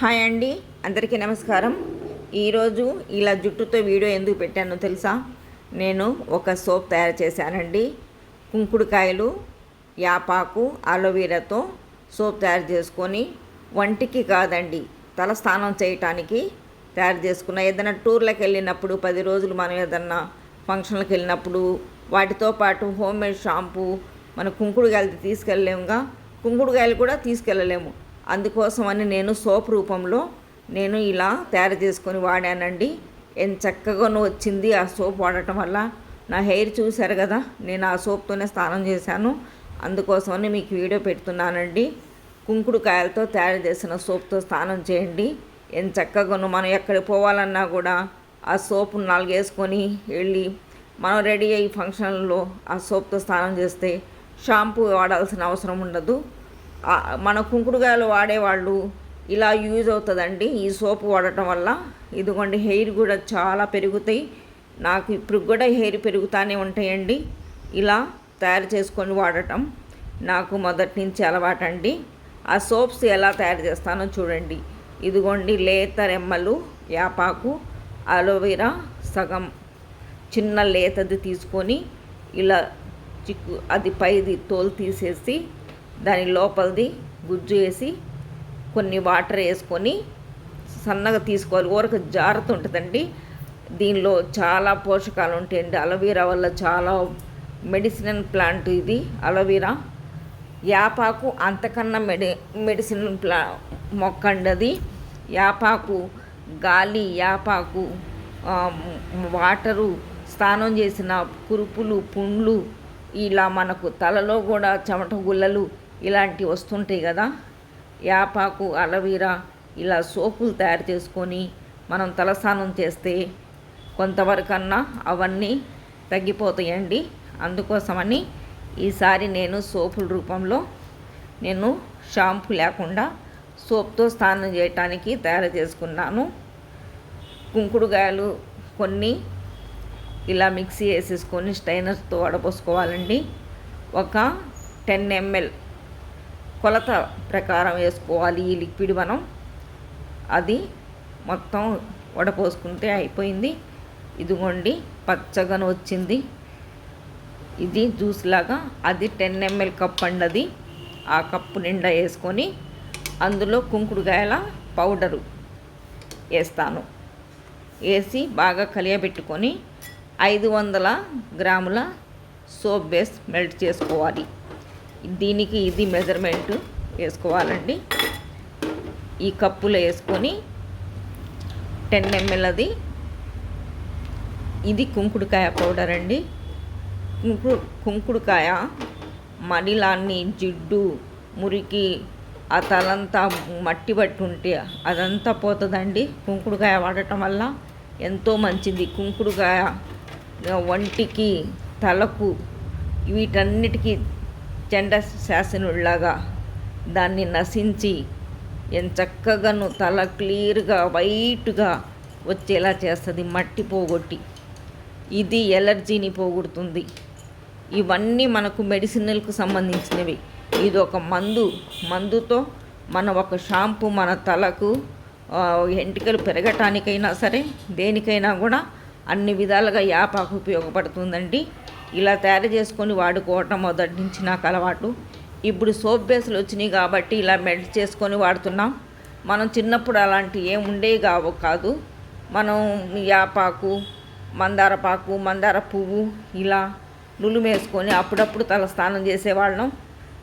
Hi అండి అందరికీ నమస్కారం. ఈరోజు ఇలా జుట్టుతో వీడియో ఎందుకు పెట్టానో తెలుసా? నేను ఒక సోప్ తయారు చేశానండి. కుంకుడుకాయలు యాపాకు అలోవీరాతో సోప్ తయారు చేసుకొని వంటికి కాదండి తల స్నానం చేయటానికి తయారు చేసుకున్న. ఏదైనా టూర్లకు వెళ్ళినప్పుడు పది రోజులు మనం ఏదన్నా ఫంక్షన్లకు వెళ్ళినప్పుడు వాటితో పాటు హోమ్ మేడ్ షాంపూ మన కుంకుడుకాయలు తీసుకెళ్ళలేముగా. కుంకుడుకాయలు కూడా తీసుకెళ్ళలేము. అందుకోసమని నేను సోప్ రూపంలో నేను ఇలా తయారు చేసుకొని వాడానండి. ఎంత చక్కగానూ వచ్చింది ఆ సోప్ వాడటం వల్ల. నా హెయిర్ చూశారు కదా నేను ఆ సోప్తోనే స్నానం చేశాను. అందుకోసమని మీకు వీడియో పెడుతున్నానండి. కుంకుడుకాయలతో తయారు చేసిన సోప్తో స్నానం చేయండి. ఎంత చక్కగాను మనం ఎక్కడికి పోవాలన్నా కూడా ఆ సోపు నాలుగేసుకొని వెళ్ళి మనం రెడీ అయ్యి ఫంక్షన్లో ఆ సోప్తో స్నానం చేస్తే షాంపూ వాడాల్సిన అవసరం ఉండదు. మన కుంకుడుగాయలు వాడేవాళ్ళు ఇలా యూజ్ అవుతుందండి. ఈ సోపు వాడటం వల్ల ఇదిగోండి హెయిర్ కూడా చాలా పెరుగుతాయి. నాకు ఇప్పుడు కూడా హెయిర్ పెరుగుతూనే ఉంటాయండి. ఇలా తయారు చేసుకొని వాడటం నాకు మొదటి నుంచి అలవాటండి. ఆ సోప్స్ ఎలా తయారు చేస్తానో చూడండి. ఇదిగోండి లేత రెమ్మలు యాపాకు అలోవెరా సగం చిన్న లేతది తీసుకొని ఇలా చిక్కు అది పైది తోలు తీసేసి దాని లోపలిది గుజ్జు వేసి కొన్ని వాటర్ వేసుకొని సన్నగా తీసుకోవాలి. ఊరకు జారుతుంటుందండి దీనిలో చాలా పోషకాలు ఉంటాయండి. అలోవీరా వల్ల చాలా మెడిసినల్ ప్లాంట్ ఇది అలోవీరా. యాపాకు అంతకన్నా మెడి మెడిసిన్ ప్లా మొక్క అండి అది యాపాకు గాలి యాపాకు వాటరు స్నానం చేసిన కురుపులు పుండ్లు ఇలా మనకు తలలో కూడా చెమట గుల్లలు ఇలాంటివి వస్తుంటాయి కదా. యాపాకు అలవీరా ఇలా సోపులు తయారు చేసుకొని మనం తలస్నానం చేస్తే కొంతవరకన్నా అవన్నీ తగ్గిపోతాయండి. అందుకోసమని ఈసారి నేను సోపుల రూపంలో నేను షాంపూ లేకుండా సోప్తో స్నానం చేయటానికి తయారు చేసుకున్నాను. కుంకుడుగాయలు కొన్ని ఇలా మిక్సీ వేసేసుకొని స్టైనర్తో వడపోసుకోవాలండి. ఒక టెన్ ఎంఎల్ కొలత ప్రకారం వేసుకోవాలి ఈ లిక్విడ్ మనం. అది మొత్తం వడపోసుకుంటే అయిపోయింది. ఇదిగోండి పచ్చగాను వచ్చింది. ఇది జ్యూస్ లాగా అది టెన్ ఎంఎల్ కప్ అండి అది. ఆ కప్పు నిండా వేసుకొని అందులో కుంకుడుకాయల పౌడరు వేస్తాను. వేసి బాగా కలియబెట్టుకొని ఐదు వందల గ్రాముల సోప్ బేస్ మెల్ట్ చేసుకోవాలి. దీనికి ఇది మెజర్మెంట్ వేసుకోవాలండి. ఈ కప్పులో వేసుకొని టెన్ ఎంఎల్ అది. ఇది కుంకుడుకాయ పౌడర్ అండి. కుంకుడు కుంకుడుకాయ మడిలాన్ని జిడ్డు మురికి ఆ తలంతా మట్టి పట్టి ఉంటే అదంతా పోతుందండి. కుంకుడుకాయ వాడటం వల్ల ఎంతో మంచిది. కుంకుడుకాయ వంటికి తలకు వీటన్నిటికీ చెండ శాసనుల్లాగా దాన్ని నశించి ఎంత చక్కగాను తల క్లియర్గా వైట్గా వచ్చేలా చేస్తుంది మట్టి పోగొట్టి. ఇది ఎలర్జీని పోగొడుతుంది. ఇవన్నీ మనకు మెడిసినల్కు సంబంధించినవి. ఇది ఒక మందు. మందుతో మన ఒక షాంపూ మన తలకు ఎంటికలు పెరగటానికైనా సరే దేనికైనా కూడా అన్ని విధాలుగా యాపాకు ఉపయోగపడుతుందండి. ఇలా తయారు చేసుకొని వాడుకోవటం మొదటి నుంచి నాకు అలవాటు. ఇప్పుడు సోప్ బేస్లు వచ్చినాయి కాబట్టి ఇలా మెల్ట్ చేసుకొని వాడుతున్నాం. మనం చిన్నప్పుడు అలాంటివి ఏం ఉండేవి కావు కాదు. మనం యాపాకు మందార పాకు మందార పువ్వు ఇలా నులుమేసుకొని అప్పుడప్పుడు తల స్నానం చేసేవాళ్ళం.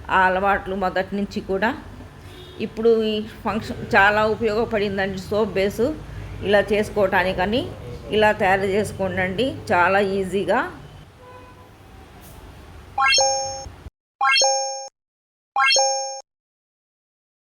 ఆ అలవాట్లు మొదటి నుంచి కూడా. ఇప్పుడు ఈ ఫంక్షన్ చాలా ఉపయోగపడిందండి సోప్ బేసు. ఇలా చేసుకోవటానికని. ఇలా తయారు చేసుకోండి చాలా ఈజీగా.